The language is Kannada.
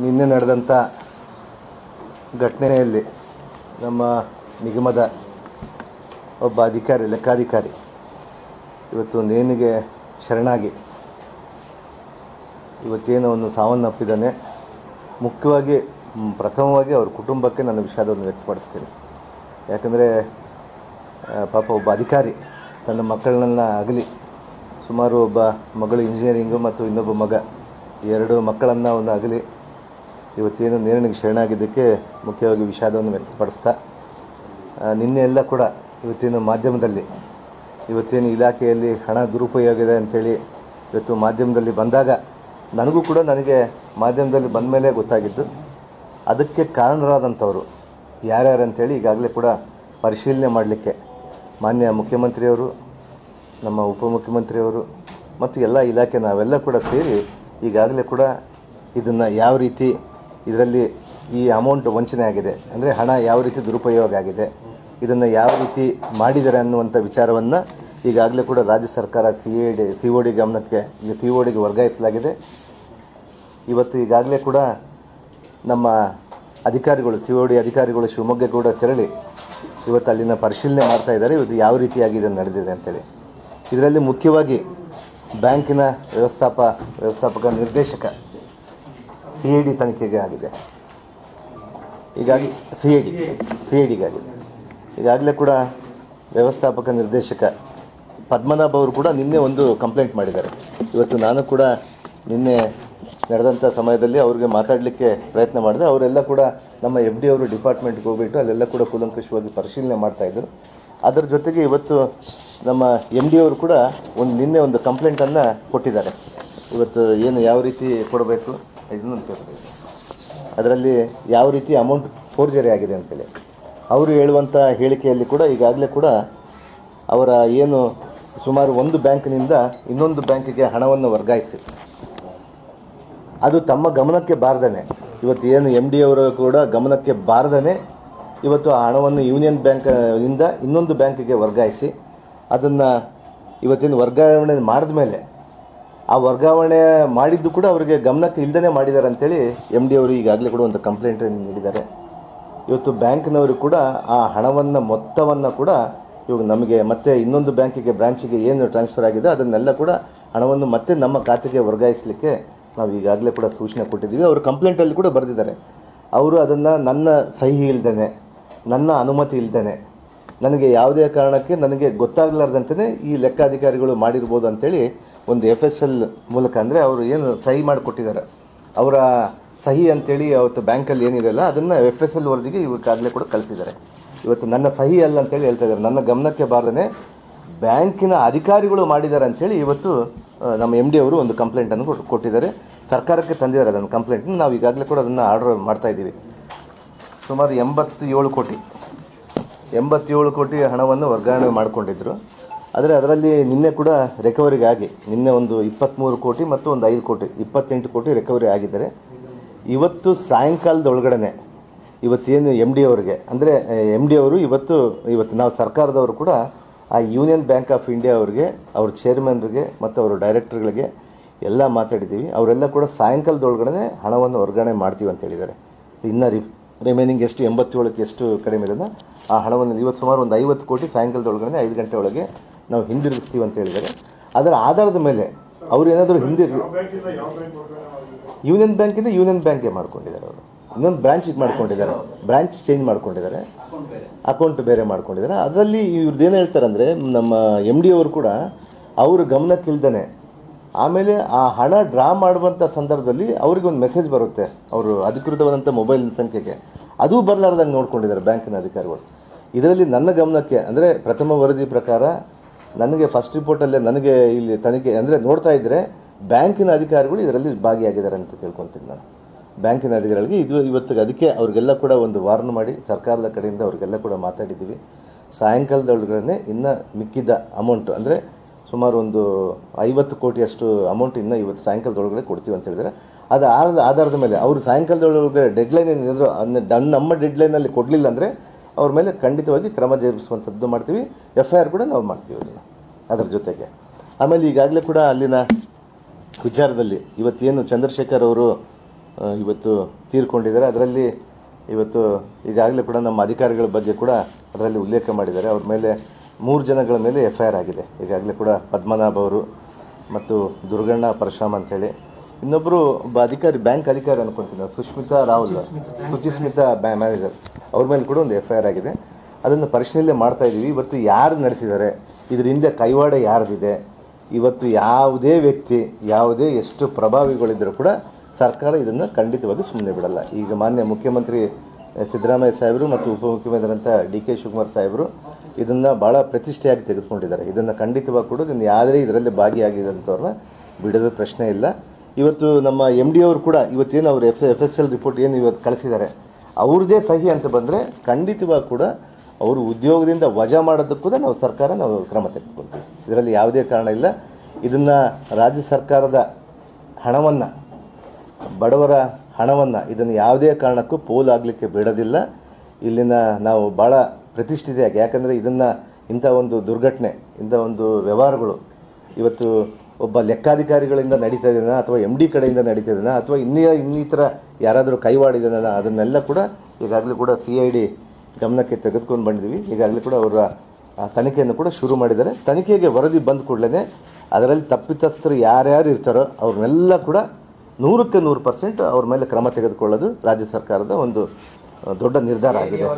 ನಿನ್ನೆ ನಡೆದಂಥ ಘಟನೆಯಲ್ಲಿ ನಮ್ಮ ನಿಗಮದ ಒಬ್ಬ ಅಧಿಕಾರಿ, ಲೆಕ್ಕಾಧಿಕಾರಿ ಇವತ್ತು ನೇಣಿಗೆ ಶರಣಾಗಿ ಇವತ್ತೇನು ಅವನು ಸಾವನ್ನಪ್ಪಿದ್ದಾನೆ ಮುಖ್ಯವಾಗಿ ಪ್ರಥಮವಾಗಿ ಅವ್ರ ಕುಟುಂಬಕ್ಕೆ ನನ್ನ ವಿಷಾದವನ್ನು ವ್ಯಕ್ತಪಡಿಸ್ತೀನಿ. ಯಾಕಂದರೆ ಪಾಪ ಒಬ್ಬ ಅಧಿಕಾರಿ ತನ್ನ ಮಕ್ಕಳನ್ನ ಆಗಲಿ ಸುಮಾರು ಒಬ್ಬ ಮಗಳು ಇಂಜಿನಿಯರಿಂಗು ಮತ್ತು ಇನ್ನೊಬ್ಬ ಮಗ ಎರಡು ಮಕ್ಕಳನ್ನು ಅವನು ಆಗಲಿ ಇವತ್ತೇನು ನೇರನಿಗೆ ಶರಣಾಗಿದ್ದಕ್ಕೆ ಮುಖ್ಯವಾಗಿ ವಿಷಾದವನ್ನು ವ್ಯಕ್ತಪಡಿಸ್ತಾ ನಿನ್ನೆ ಎಲ್ಲ ಕೂಡ ಇವತ್ತೇನು ಮಾಧ್ಯಮದಲ್ಲಿ, ಇವತ್ತೇನು ಇಲಾಖೆಯಲ್ಲಿ ಹಣ ದುರುಪಯೋಗ ಇದೆ ಅಂತೇಳಿ ಇವತ್ತು ಮಾಧ್ಯಮದಲ್ಲಿ ಬಂದಾಗ ನನಗೂ ಕೂಡ ನನಗೆ ಮಾಧ್ಯಮದಲ್ಲಿ ಬಂದ ಮೇಲೆ ಗೊತ್ತಾಗಿದ್ದು, ಅದಕ್ಕೆ ಕಾರಣರಾದಂಥವರು ಯಾರ್ಯಾರು ಅಂತೇಳಿ ಈಗಾಗಲೇ ಕೂಡ ಪರಿಶೀಲನೆ ಮಾಡಲಿಕ್ಕೆ ಮಾನ್ಯ ಮುಖ್ಯಮಂತ್ರಿಯವರು, ನಮ್ಮ ಉಪಮುಖ್ಯಮಂತ್ರಿಯವರು ಮತ್ತು ಎಲ್ಲ ಇಲಾಖೆ ನಾವೆಲ್ಲ ಕೂಡ ಸೇರಿ ಈಗಾಗಲೇ ಕೂಡ ಇದನ್ನು ಯಾವ ರೀತಿ ಇದರಲ್ಲಿ ಈ ಅಮೌಂಟ್ ವಂಚನೆ ಆಗಿದೆ. ಅಂದರೆ ಹಣ ಯಾವ ರೀತಿ ದುರುಪಯೋಗ ಆಗಿದೆ, ಇದನ್ನು ಯಾವ ರೀತಿ ಮಾಡಿದ್ದಾರೆ ಅನ್ನುವಂಥ ವಿಚಾರವನ್ನು ಈಗಾಗಲೇ ಕೂಡ ರಾಜ್ಯ ಸರ್ಕಾರ C A D C O D ಗಮನಕ್ಕೆ ಸಿ ಒ ಡಿಗೆ ವರ್ಗಾಯಿಸಲಾಗಿದೆ. ಇವತ್ತು ಈಗಾಗಲೇ ಕೂಡ ನಮ್ಮ ಅಧಿಕಾರಿಗಳು ಸಿ ಒ ಡಿ ಅಧಿಕಾರಿಗಳು ಶಿವಮೊಗ್ಗ ಕೂಡ ತೆರಳಿ ಇವತ್ತು ಅಲ್ಲಿನ ಪರಿಶೀಲನೆ ಮಾಡ್ತಾ ಇದ್ದಾರೆ. ಇವತ್ತು ಯಾವ ರೀತಿಯಾಗಿ ಇದನ್ನು ನಡೆದಿದೆ ಅಂತೇಳಿ. ಇದರಲ್ಲಿ ಮುಖ್ಯವಾಗಿ ಬ್ಯಾಂಕಿನ ವ್ಯವಸ್ಥಾಪ, ವ್ಯವಸ್ಥಾಪಕ ನಿರ್ದೇಶಕ ಸಿ ಐ ಡಿ ತನಿಖೆಗೆ ಆಗಿದೆ. ಹೀಗಾಗಿ C I D C I ಡಿಗಾಗಿದೆ ಈಗಾಗಲೇ ಕೂಡ ವ್ಯವಸ್ಥಾಪಕ ನಿರ್ದೇಶಕ ಪದ್ಮನಾಭ ಅವರು ಕೂಡ ನಿನ್ನೆ ಒಂದು ಕಂಪ್ಲೇಂಟ್ ಮಾಡಿದ್ದಾರೆ. ಇವತ್ತು ನಾನು ಕೂಡ ನಿನ್ನೆ ನಡೆದಂಥ ಸಮಯದಲ್ಲಿ ಅವ್ರಿಗೆ ಮಾತಾಡಲಿಕ್ಕೆ ಪ್ರಯತ್ನ ಮಾಡಿದೆ. ಅವರೆಲ್ಲ ಕೂಡ ನಮ್ಮ ಎಫ್ ಡಿ ಅವರು ಡಿಪಾರ್ಟ್ಮೆಂಟ್ಗೆ ಹೋಗ್ಬಿಟ್ಟು ಅಲ್ಲೆಲ್ಲ ಕೂಡ ಕೂಲಂಕುಷವಾಗಿ ಪರಿಶೀಲನೆ ಮಾಡ್ತಾಯಿದ್ರು ಅದರ ಜೊತೆಗೆ ಇವತ್ತು ನಮ್ಮ ಎಂ ಡಿ ಅವರು ಕೂಡ ಒಂದು ನಿನ್ನೆ ಒಂದು ಕಂಪ್ಲೇಂಟನ್ನು ಕೊಟ್ಟಿದ್ದಾರೆ. ಇವತ್ತು ಏನು ಯಾವ ರೀತಿ ಕೊಡಬೇಕು? ಇದನ್ನು ಅದರಲ್ಲಿ ಯಾವ ರೀತಿ ಅಮೌಂಟ್ ಫೋರ್ಜರಿ ಆಗಿದೆ ಅಂತೇಳಿ. ಅವರು ಹೇಳುವಂಥ ಹೇಳಿಕೆಯಲ್ಲಿ ಕೂಡ ಈಗಾಗಲೇ ಕೂಡ ಅವರ ಏನು ಸುಮಾರು ಒಂದು ಬ್ಯಾಂಕ್ನಿಂದ ಇನ್ನೊಂದು ಬ್ಯಾಂಕಿಗೆ ಹಣವನ್ನು ವರ್ಗಾಯಿಸಿ. ಅದು ತಮ್ಮ ಗಮನಕ್ಕೆ ಬಾರ್ದನೆ. ಇವತ್ತು ಏನು ಎಂ ಡಿ ಅವರು ಕೂಡ ಗಮನಕ್ಕೆ ಬಾರ್ದನೆ. ಇವತ್ತು ಆ ಹಣವನ್ನು ಯೂನಿಯನ್ ಬ್ಯಾಂಕ್ ಇಂದ ಇನ್ನೊಂದು ಬ್ಯಾಂಕಿಗೆ ವರ್ಗಾಯಿಸಿ. ಅದನ್ನು ಇವತ್ತಿನ ವರ್ಗಾವಣೆ ಮಾಡಿದ ಮೇಲೆ ಆ ವರ್ಗಾವಣೆ ಮಾಡಿದ್ದು ಕೂಡ ಅವರಿಗೆ ಗಮನಕ್ಕೆ ಇಲ್ಲದೇ ಮಾಡಿದ್ದಾರೆ ಅಂತೇಳಿ ಎಂ ಡಿ ಅವರು ಈಗಾಗಲೇ ಕೂಡ ಒಂದು ಕಂಪ್ಲೇಂಟ್ ನೀಡಿದ್ದಾರೆ. ಇವತ್ತು ಬ್ಯಾಂಕ್ನವರು ಕೂಡ ಆ ಹಣವನ್ನು, ಮೊತ್ತವನ್ನು ಕೂಡ ಇವಾಗ ನಮಗೆ ಮತ್ತೆ ಇನ್ನೊಂದು ಬ್ಯಾಂಕಿಗೆ, ಬ್ರಾಂಚಿಗೆ ಏನು ಟ್ರಾನ್ಸ್ಫರ್ ಆಗಿದೆ ಅದನ್ನೆಲ್ಲ ಕೂಡ ಹಣವನ್ನು ಮತ್ತೆ ನಮ್ಮ ಖಾತೆಗೆ ವರ್ಗಾಯಿಸಲಿಕ್ಕೆ ನಾವು ಈಗಾಗಲೇ ಕೂಡ ಸೂಚನೆ ಕೊಟ್ಟಿದ್ದೀವಿ. ಅವರು ಕಂಪ್ಲೇಂಟಲ್ಲಿ ಕೂಡ ಬರೆದಿದ್ದಾರೆ. ಅವರು ಅದನ್ನು ನನ್ನ ಸಹಿ ಇಲ್ದೇ ನನ್ನ ಅನುಮತಿ ಇಲ್ದೇ ನನಗೆ ಯಾವುದೇ ಕಾರಣಕ್ಕೆ ನನಗೆ ಗೊತ್ತಾಗಲಾರ್ದಂತೆ ಈ ಲೆಕ್ಕಾಧಿಕಾರಿಗಳು ಮಾಡಿರ್ಬೋದು ಅಂತೇಳಿ ಒಂದು ಎಫ್ ಎಸ್ ಎಲ್ ಮೂಲಕ ಅಂದರೆ ಅವರು ಏನು ಸಹಿ ಮಾಡಿಕೊಟ್ಟಿದ್ದಾರೆ. ಅವರ ಸಹಿ ಅಂತೇಳಿ ಅವತ್ತು ಬ್ಯಾಂಕಲ್ಲಿ ಏನಿದೆಯಲ್ಲ ಅದನ್ನು ಎಫ್ ಎಸ್ ಎಲ್ ವರದಿಗೆ ಆಗಲೇ ಕೂಡ ಕಳಿಸಿದ್ದಾರೆ ಇವತ್ತು ನನ್ನ ಸಹಿ ಅಲ್ಲ ಅಂತೇಳಿ ಹೇಳ್ತಾ ಇದ್ದಾರೆ. ನನ್ನ ಗಮನಕ್ಕೆ ಬಾರದೇ ಬ್ಯಾಂಕಿನ ಅಧಿಕಾರಿಗಳು ಮಾಡಿದ್ದಾರೆ ಅಂತೇಳಿ ಇವತ್ತು ನಮ್ಮ ಎಂ ಡಿ ಅವರು ಒಂದು ಕಂಪ್ಲೇಂಟನ್ನು ಕೊಟ್ಟು ಕೊಟ್ಟಿದ್ದಾರೆ. ಸರ್ಕಾರಕ್ಕೆ ತಂದಿದ್ದಾರೆ ಅದನ್ನು ಕಂಪ್ಲೇಂಟನ್ನು ನಾವು ಈಗಾಗಲೇ ಕೂಡ ಅದನ್ನು ಆರ್ಡರ್ ಮಾಡ್ತಾ ಇದ್ದೀವಿ. ಸುಮಾರು ಎಂಬತ್ತೇಳು ಕೋಟಿ ಎಂಬತ್ತೇಳು ಕೋಟಿ ಹಣವನ್ನು ವರ್ಗಾವಣೆ ಮಾಡಿಕೊಂಡಿದ್ರು. ಆದರೆ ಅದರಲ್ಲಿ ನಿನ್ನೆ ಕೂಡ ರಿಕವರಿಗೆ ಆಗಿ. ನಿನ್ನೆ ಒಂದು ಇಪ್ಪತ್ತ್ಮೂರು ಕೋಟಿ ಮತ್ತು ಒಂದು ಐದು ಕೋಟಿ, ಇಪ್ಪತ್ತೆಂಟು ಕೋಟಿ ರಿಕವರಿ ಆಗಿದ್ದಾರೆ. ಇವತ್ತು ಸಾಯಂಕಾಲದ ಒಳಗಡೆ ಇವತ್ತೇನು ಎಂ ಡಿ ಅವರಿಗೆ, ಅಂದರೆ ಎಂ ಡಿ ಅವರು ಇವತ್ತು ಇವತ್ತು ನಾವು ಸರ್ಕಾರದವರು ಕೂಡ ಆ ಯೂನಿಯನ್ ಬ್ಯಾಂಕ್ ಆಫ್ ಇಂಡಿಯಾ ಅವರಿಗೆ, ಅವ್ರ ಚೇರ್ಮನ್ರಿಗೆ ಮತ್ತು ಅವರ ಡೈರೆಕ್ಟರ್ಗಳಿಗೆ ಎಲ್ಲ ಮಾತಾಡಿದ್ದೀವಿ. ಅವರೆಲ್ಲ ಕೂಡ ಸಾಯಂಕಾಲದೊಳಗಡೆ ಹಣವನ್ನು ವರ್ಗಾವಣೆ ಮಾಡ್ತೀವಿ ಅಂತ ಹೇಳಿದ್ದಾರೆ. ಇನ್ನು ರಿ ರಿಮೈನಿಂಗ್ ಎಷ್ಟು, ಎಂಬತ್ತೇಳಕ್ಕೆ ಎಷ್ಟು ಕಡಿಮೆ ಇದೆ ಆ ಹಣವನ್ನು ಇವತ್ತು ಸುಮಾರು ಒಂದು ಐವತ್ತು ಕೋಟಿ ಸಾಯಂಕಾಲದೊಳಗಡೆ ಐದು ಗಂಟೆ ಒಳಗೆ ನಾವು ಹಿಂದಿರುಗಿಸ್ತೀವಿ ಅಂತ ಹೇಳಿದರೆ ಅದರ ಆಧಾರದ ಮೇಲೆ ಅವರು ಏನಾದರೂ ಹಿಂದಿರು ಯೂನಿಯನ್ ಬ್ಯಾಂಕಿಂದ ಯೂನಿಯನ್ ಬ್ಯಾಂಕ್ಗೆ ಮಾಡ್ಕೊಂಡಿದ್ದಾರೆ ಅವರು. ಇನ್ನೊಂದು ಬ್ರಾಂಚಿಗೆ ಮಾಡ್ಕೊಂಡಿದ್ದಾರೆ. ಬ್ರಾಂಚ್ ಚೇಂಜ್ ಮಾಡ್ಕೊಂಡಿದ್ದಾರೆ. ಅಕೌಂಟ್ ಬೇರೆ ಮಾಡ್ಕೊಂಡಿದ್ದಾರೆ. ಅದರಲ್ಲಿ ಇವ್ರದ್ದು ಏನು ಹೇಳ್ತಾರೆ ಅಂದರೆ, ನಮ್ಮ ಎಂ ಡಿ ಅವರು ಕೂಡ ಅವ್ರ ಗಮನಕ್ಕಿಲ್ದೇ ಆಮೇಲೆ ಆ ಹಣ ಡ್ರಾ ಮಾಡುವಂಥ ಸಂದರ್ಭದಲ್ಲಿ ಅವ್ರಿಗೆ ಒಂದು ಮೆಸೇಜ್ ಬರುತ್ತೆ. ಅವರು ಅಧಿಕೃತವಾದಂಥ ಮೊಬೈಲ್ ಸಂಖ್ಯೆಗೆ. ಅದು ಬರಲಾರ್ದಂಗೆ ನೋಡ್ಕೊಂಡಿದ್ದಾರೆ ಬ್ಯಾಂಕಿನ ಅಧಿಕಾರಿಗಳು. ಇದರಲ್ಲಿ ನನ್ನ ಗಮನಕ್ಕೆ ಅಂದರೆ ಪ್ರಥಮ ವರದಿ ಪ್ರಕಾರ ನನಗೆ ಫಸ್ಟ್ ರಿಪೋರ್ಟಲ್ಲೇ ನನಗೆ ಇಲ್ಲಿ ತನಿಖೆ, ಅಂದರೆ ನೋಡ್ತಾ ಇದ್ದರೆ ಬ್ಯಾಂಕಿನ ಅಧಿಕಾರಿಗಳು ಇದರಲ್ಲಿ ಭಾಗಿಯಾಗಿದ್ದಾರೆ ಅಂತ ತಿಳ್ಕೊತೀನಿ ನಾನು. ಬ್ಯಾಂಕಿನ ಅಧಿಕಾರಿಗಳಿಗೆ ಇದು ಇವತ್ತಿಗೆ ಅದಕ್ಕೆ ಅವ್ರಿಗೆಲ್ಲ ಕೂಡ ಒಂದು ವಾರ್ನ್ ಮಾಡಿ, ಸರ್ಕಾರದ ಕಡೆಯಿಂದ ಅವ್ರಿಗೆಲ್ಲ ಕೂಡ ಮಾತಾಡಿದ್ದೀವಿ. ಸಾಯಂಕಾಲದೊಳಗಡೆ ಇನ್ನು ಮಿಕ್ಕಿದ ಅಮೌಂಟ್ ಅಂದರೆ ಸುಮಾರು ಒಂದು ಐವತ್ತು ಕೋಟಿಯಷ್ಟು ಅಮೌಂಟ್ ಇನ್ನು ಇವತ್ತು ಸಾಯಂಕಾಲದೊಳಗಡೆ ಕೊಡ್ತೀವಿ ಅಂತ ಹೇಳಿದರೆ ಅದು ಆಧಾರದ ಮೇಲೆ, ಅವರು ಸಾಯಂಕಾಲದೊಳಗಡೆ ಡೆಡ್ಲೈನ್ ಏನಿದ್ರು ಅದನ್ನ ನಮ್ಮ ಡೆಡ್ಲೈನಲ್ಲಿ ಕೊಡಲಿಲ್ಲ ಅಂದರೆ ಅವ್ರ ಮೇಲೆ ಖಂಡಿತವಾಗಿ ಕ್ರಮ ಜರುಗಿಸುವಂಥದ್ದು ಮಾಡ್ತೀವಿ. ಎಫ್ ಐ ಆರ್ ಕೂಡ ನಾವು ಮಾಡ್ತೀವಿ ಅದನ್ನು ಅದರ ಜೊತೆಗೆ. ಆಮೇಲೆ ಈಗಾಗಲೇ ಕೂಡ ಅಲ್ಲಿನ ವಿಚಾರದಲ್ಲಿ ಇವತ್ತೇನು ಚಂದ್ರಶೇಖರ್ ಅವರು ಇವತ್ತು ತೀರ್ಕೊಂಡಿದ್ದಾರೆ. ಅದರಲ್ಲಿ ಇವತ್ತು ಈಗಾಗಲೇ ಕೂಡ ನಮ್ಮ ಅಧಿಕಾರಿಗಳ ಬಗ್ಗೆ ಕೂಡ ಅದರಲ್ಲಿ ಉಲ್ಲೇಖ ಮಾಡಿದ್ದಾರೆ. ಅವ್ರ ಮೇಲೆ ಮೂರು ಜನಗಳ ಮೇಲೆ ಎಫ್ ಐ ಆರ್ ಆಗಿದೆ. ಈಗಾಗಲೇ ಕೂಡ ಪದ್ಮನಾಭ ಅವರು ಮತ್ತು ದುರ್ಗಣ್ಣ ಪರಶುರಾಮ್ ಅಂಥೇಳಿ. ಇನ್ನೊಬ್ಬರು ಒಬ್ಬ ಅಧಿಕಾರಿ ಬ್ಯಾಂಕ್ ಅಧಿಕಾರಿ ಅನ್ಕೊಂತೀನಿ. ಸುಷ್ಮಿತಾ ರಾಹುಲ್. ಸುಚಿಸ್ಮಿತಾ ಬ್ಯಾ ಮ್ಯಾನೇಜರ್. ಅವ್ರ ಮೇಲೆ ಕೂಡ ಒಂದು ಎಫ್ ಐ ಆರ್ ಆಗಿದೆ. ಅದನ್ನು ಪರಿಶೀಲನೆ ಮಾಡ್ತಾ ಇದ್ದೀವಿ. ಇವತ್ತು ಯಾರು ನಡೆಸಿದ್ದಾರೆ? ಇದರ ಹಿಂದೆ ಕೈವಾಡ ಯಾರ್ದಿದೆ? ಇವತ್ತು ಯಾವುದೇ ವ್ಯಕ್ತಿ, ಯಾವುದೇ ಎಷ್ಟು ಪ್ರಭಾವಿಗಳಿದ್ದರೂ ಕೂಡ ಸರ್ಕಾರ ಇದನ್ನು ಖಂಡಿತವಾಗಿ ಸುಮ್ಮನೆ ಬಿಡಲ್ಲ. ಈಗ ಮಾನ್ಯ ಮುಖ್ಯಮಂತ್ರಿ ಸಿದ್ದರಾಮಯ್ಯ ಸಾಹೇಬರು ಮತ್ತು ಉಪಮುಖ್ಯಮಂತ್ರಿರಂಥ ಡಿ ಕೆ ಶಿವಕುಮಾರ್ ಸಾಹೇಬರು ಇದನ್ನು ಭಾಳ ಪ್ರತಿಷ್ಠೆಯಾಗಿ ತೆಗೆದುಕೊಂಡಿದ್ದಾರೆ. ಇದನ್ನು ಖಂಡಿತವಾಗಿ ಕೂಡ ಇದನ್ನು ಯಾವುದೇ ಇದರಲ್ಲಿ ಭಾಗಿಯಾಗಿದ್ದಂಥವ್ರನ್ನ ಬಿಡೋದು ಪ್ರಶ್ನೆ ಇಲ್ಲ. ಇವತ್ತು ನಮ್ಮ ಎಂ ಡಿ ಅವರು ಕೂಡ ಇವತ್ತೇನು ಅವರು F F S L report ಏನು ಇವತ್ತು ಕಳಿಸಿದ್ದಾರೆ? ಅವ್ರದ್ದೇ ಸಹಿ ಅಂತ ಬಂದರೆ ಖಂಡಿತವಾಗಿ ಕೂಡ ಅವರು ಉದ್ಯೋಗದಿಂದ ವಜಾ ಮಾಡೋದಕ್ಕೂ ಕೂಡ ನಾವು ಸರ್ಕಾರ ನಾವು ಕ್ರಮ ತೆಗೆದುಕೊಳ್ತೀವಿ. ಇದರಲ್ಲಿ ಯಾವುದೇ ಕಾರಣ ಇಲ್ಲ. ಇದನ್ನು ರಾಜ್ಯ ಸರ್ಕಾರದ ಹಣವನ್ನು, ಬಡವರ ಹಣವನ್ನು, ಇದನ್ನು ಯಾವುದೇ ಕಾರಣಕ್ಕೂ ಪೋಲ್ ಆಗಲಿಕ್ಕೆ ಬಿಡೋದಿಲ್ಲ. ಇಲ್ಲಿನ ನಾವು ಭಾಳ ಪ್ರತಿಷ್ಠಿತೆಯಾಗಿ, ಯಾಕಂದರೆ ಇದನ್ನು ಇಂಥ ಒಂದು ದುರ್ಘಟನೆ, ಇಂಥ ಒಂದು ವ್ಯವಹಾರಗಳು ಇವತ್ತು ಒಬ್ಬ ಲೆಕ್ಕಾಧಿಕಾರಿಗಳಿಂದ ನಡೀತಾ ಇದೆಯಾ ಅಥವಾ ಎಂ ಡಿ ಕಡೆಯಿಂದ ನಡೀತಾ ಇದೆಯಾ ಅಥವಾ ಇನ್ನೇ ಇನ್ನಿತರ ಯಾರಾದರೂ ಕೈವಾಡಿದನ ಅದನ್ನೆಲ್ಲ ಕೂಡ ಈಗಾಗಲೇ ಕೂಡ ಸಿ ಐ ಡಿ ಗಮನಕ್ಕೆ ತೆಗೆದುಕೊಂಡು ಬಂದಿದ್ದೀವಿ ಈಗಾಗಲೇ ಕೂಡ ಅವರ ತನಿಖೆಯನ್ನು ಕೂಡ ಶುರು ಮಾಡಿದ್ದಾರೆ. ತನಿಖೆಗೆ ವರದಿ ಬಂದ ಕೂಡಲೇ ಅದರಲ್ಲಿ ತಪ್ಪಿತಸ್ಥರು ಯಾರ್ಯಾರು ಇರ್ತಾರೋ ಅವ್ರನ್ನೆಲ್ಲ ಕೂಡ ನೂರಕ್ಕೆ ನೂರು ಪರ್ಸೆಂಟ್ ಅವ್ರ ಮೇಲೆ ಕ್ರಮ ತೆಗೆದುಕೊಳ್ಳೋದು ರಾಜ್ಯ ಸರ್ಕಾರದ ಒಂದು ದೊಡ್ಡ ನಿರ್ಧಾರ ಆಗಿದೆ.